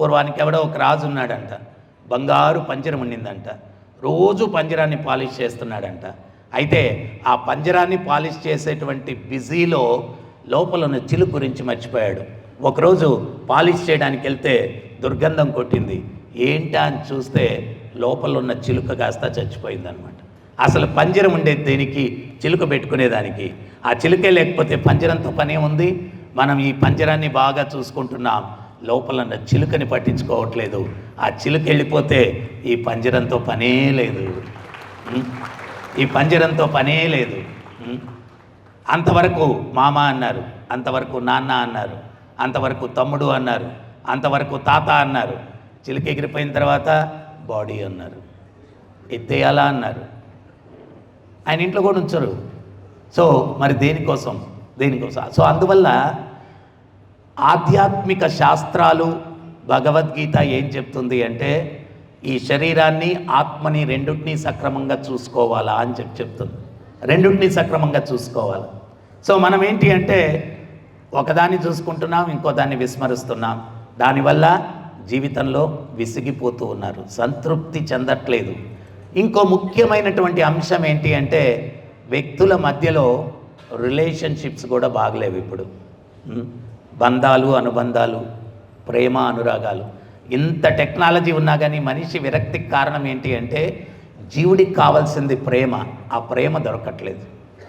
పూర్వానికి ఎవడో ఒక రాజు ఉన్నాడంట. బంగారు పంజరం ఉండిందంట రోజు పంజరాన్ని పాలిష్ చేస్తున్నాడంట. అయితే ఆ పంజరాన్ని పాలిష్ చేసేటువంటి బిజీలో లోపల ఉన్న చిలుక గురించి మర్చిపోయాడు. ఒకరోజు పాలిష్ చేయడానికి వెళ్తే దుర్గంధం కొట్టింది. ఏంటా అని చూస్తే లోపల ఉన్న చిలుక కాస్త చచ్చిపోయిందనమాట అసలు పంజరం ఉండేది దేనికి? చిలుక పెట్టుకునేదానికి. ఆ చిలుకే లేకపోతే పంజరంతో పనే ఉంది మనం ఈ పంజరాన్ని బాగా చూసుకుంటున్నాం. లోపల ఉన్న చిలుకని పట్టించుకోవట్లేదు. ఆ చిలుక వెళ్ళిపోతే ఈ పంజరంతో పనే లేదు. ఈ పంజరంతో పనే లేదు. అంతవరకు మామ అన్నారు అంతవరకు నాన్న అన్నారు అంతవరకు తమ్ముడు అన్నారు అంతవరకు తాత అన్నారు. చిలుక ఎగిరిపోయిన తర్వాత బాడీ అన్నారు. ఎత్తేయాలా అన్నారు. ఆయన ఇంట్లో కూడా ఉంచరు. సో మరి దేనికోసం? దేనికోసం? సో అందువల్ల ఆధ్యాత్మిక శాస్త్రాలు భగవద్గీత ఏం చెప్తుంది అంటే ఈ శరీరాన్ని ఆత్మని రెండుటిని సక్రమంగా చూసుకోవాలా అని చెప్పి చెప్తుంది. రెండుటిని సక్రమంగా చూసుకోవాలి. సో మనం ఏంటి అంటే ఒకదాన్ని చూసుకుంటున్నాం ఇంకో దాన్ని విస్మరిస్తున్నాం. దానివల్ల జీవితంలో విసిగిపోతూ ఉన్నారు. సంతృప్తి చెందట్లేదు. ఇంకో ముఖ్యమైనటువంటి అంశం ఏంటి అంటే వ్యక్తుల మధ్యలో రిలేషన్షిప్స్ కూడా బాగలేవు ఇప్పుడు. బంధాలు అనుబంధాలు ప్రేమ అనురాగాలు. ఇంత టెక్నాలజీ ఉన్నా కానీ మనిషి విరక్తికి కారణం ఏంటి అంటే జీవుడికి కావాల్సింది ప్రేమ. ఆ ప్రేమ దొరకట్లేదు.